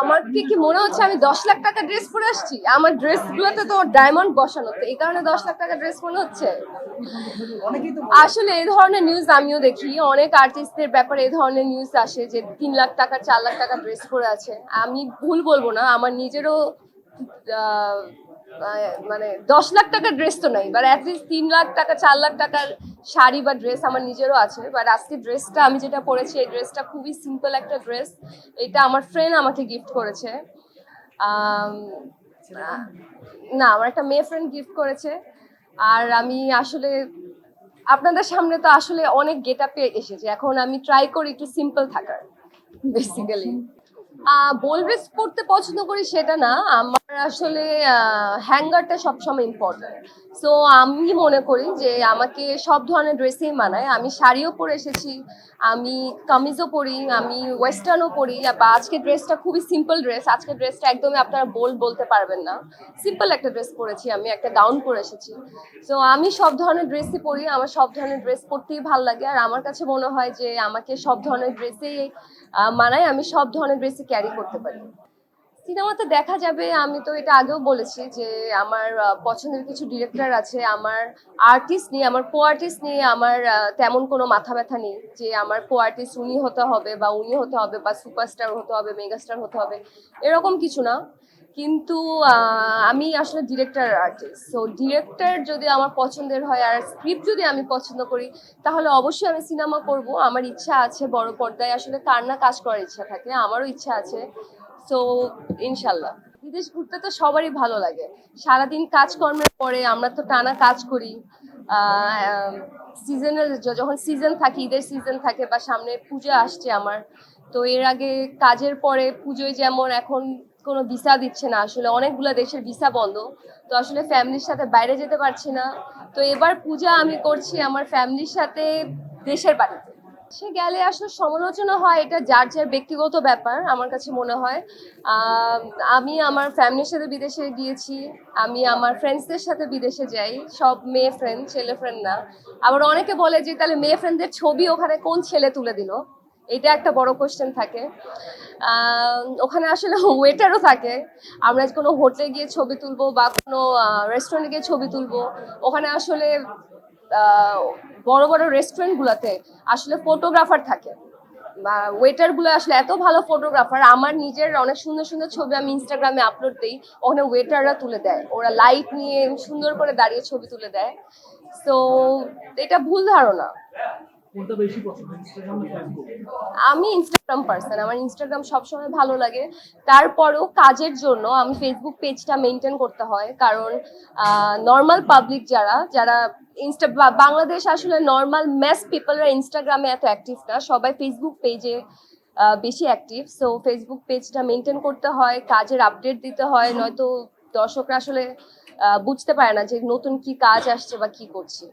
আমাকে কি মনে হচ্ছে আমি দশ লাখ টাকা ড্রেস পরে আসছি? আমার ড্রেস গুলোতে তো ডায়মন্ড বসানো তো এই কারণে দশ লাখ টাকা ড্রেস মনে হচ্ছে? আসলে এই ধরনের নিউজ আমিও দেখি। অনেক আর্টিস্টদের ব্যাপারে এই ধরনের নিউজ আসে যে তিন লাখ টাকা চার লাখ টাকা ড্রেস পরে আছে। আমি ভুল বলব না আমার নিজেরও মানে দশ লাখ টাকার ড্রেস তো নাই বাট অ্যাটলিস্ট তিন লাখ টাকা, চার লাখ টাকার শাড়ি বা ড্রেস আমার নিজেরও আছে বাট আজকে ড্রেসটা আমি যেটা পরেছি, এই ড্রেসটা খুবই সিম্পল একটা ড্রেস এটা আমার ফ্রেন্ড আমাকে গিফট করেছে। না, আমার একটা মেয়ে ফ্রেন্ড গিফট করেছে, আর আমি আসলে, আপনাদের সামনে তো আসলে অনেক গেট আপে এসেছে, এখন আমি ট্রাই করি একটু সিম্পল থাকার বেসিক্যালি বোলড্রেস পড়তে পছন্দ করি সেটা না, আমার আসলে হ্যাঙ্গারটা সবসময় ইম্পর্টেন্ট সো আমি মনে করি যে আমাকে সব ধরনের ড্রেসেই মানায়। আমি শাড়িও পরে এসেছি, আমি কামিজও পরি, আমি ওয়েস্টার্নও পরি, বা আজকে ড্রেসটা খুবই সিম্পল ড্রেস আজকে ড্রেসটা একদমই আপনারা বোল বলতে পারবেন না। সিম্পল একটা ড্রেস পরেছি, আমি একটা গাউন পরে এসেছি। সো আমি সব ধরনের ড্রেসই পরি, আমার সব ধরনের ড্রেস পরতেই ভালো লাগে। আর আমার কাছে মনে হয় যে আমাকে সব ধরনের ড্রেসেই মানায়। আমি সব ধরনের ড্রেসই ক্যারি করতে পারি। সিনেমাতে দেখা যাবে, আমি তো এটা আগেও বলেছি যে আমার পছন্দের কিছু ডিরেক্টর আছে, আমার আর্টিস্ট নিয়ে আমার কো আর্টিস্ট নিয়ে আমার তেমন কোনো মাথা ব্যথা নেই যে আমার কো আর্টিস্ট উনি হতে হবে বা উনি হতে হবে বা সুপারস্টার হতে হবে মেগাস্টার হতে হবে, এরকম কিছু না। কিন্তু আমি আসলে ডিরেক্টর আর্টিস্ট সো ডিরেক্টর যদি আমার পছন্দের হয় আর স্ক্রিপ্ট যদি আমি পছন্দ করি, তাহলে অবশ্যই আমি সিনেমা করব। আমার ইচ্ছা আছে বড় পর্দায় আসলে কার না কাজ করার ইচ্ছা থাকে, আমারও ইচ্ছা আছে সো ইনশাল্লাহ। বিদেশ ঘুরতে তো সবারই ভালো লাগে। সারাদিন কাজকর্মের পরে আমরা তো টানা কাজ করি। সিজনাল যখন সিজন থাকে, ঈদের সিজন থাকে বা সামনে পূজা আসছে আমার, তো এর আগে কাজের পরে পুজোয় যেমন এখন কোনো ভিসা দিচ্ছে না, আসলে অনেকগুলো দেশের ভিসা বন্ধ, তো আসলে ফ্যামিলির সাথে বাইরে যেতে পারছি না। তো এবার পূজা আমি করছি আমার ফ্যামিলির সাথে দেশের বাড়িতে। সে গেলে আসলে সমালোচনা হয়, এটা যার যার ব্যক্তিগত ব্যাপার, আমার কাছে মনে হয়। আমি আমার ফ্যামিলির সাথে বিদেশে গিয়েছি, আমি আমার ফ্রেন্ডসদের সাথে বিদেশে যাই, সব মেয়ে ফ্রেন্ড ছেলে ফ্রেন্ড না। আবার অনেকে বলে যে, তাহলে মেয়ে ফ্রেন্ডদের ছবি ওখানে কোন ছেলে তুলে দিল? এটা একটা বড় কোশ্চেন থাকে। ওখানে আসলে ওয়েটারও থাকে। আমরা কোনো হোটেলে গিয়ে ছবি তুলবো বা কোনো রেস্টুরেন্টে গিয়ে ছবি তুলবো। ওখানে আসলে বড় বড় রেস্টুরেন্টগুলোতে আসলে ফটোগ্রাফার থাকে। বা ওয়েটারগুলো আসলে এত ভালো ফটোগ্রাফার আমার নিজের অনেক সুন্দর সুন্দর ছবি আমি ইনস্টাগ্রামে আপলোড দিই, ওখানে ওয়েটাররা তুলে দেয়। ওরা লাইট নিয়ে সুন্দর করে দাঁড়িয়ে ছবি তুলে দেয়। তো এটা ভুল ধারণা। আমি ইনস্টাগ্রাম পার্সন আমার ইনস্টাগ্রাম সবসময় ভালো লাগে। তারপরেও কাজের জন্য আমি ফেসবুক পেজটা মেনটেন করতে হয়, কারণ নর্মাল পাবলিক যারা যারা ইনস্টা বাংলাদেশ আসলে নর্মাল ম্যাস পিপলরা ইনস্টাগ্রামে এত অ্যাক্টিভ না, সবাই ফেসবুক পেজে বেশি অ্যাক্টিভ সো ফেসবুক পেজটা মেনটেন করতে হয়, কাজের আপডেট দিতে হয়, নয়তো দর্শকরা আসলে বুঝতে পারে না যে নতুন কি কাজ আসছে বা কি করছি।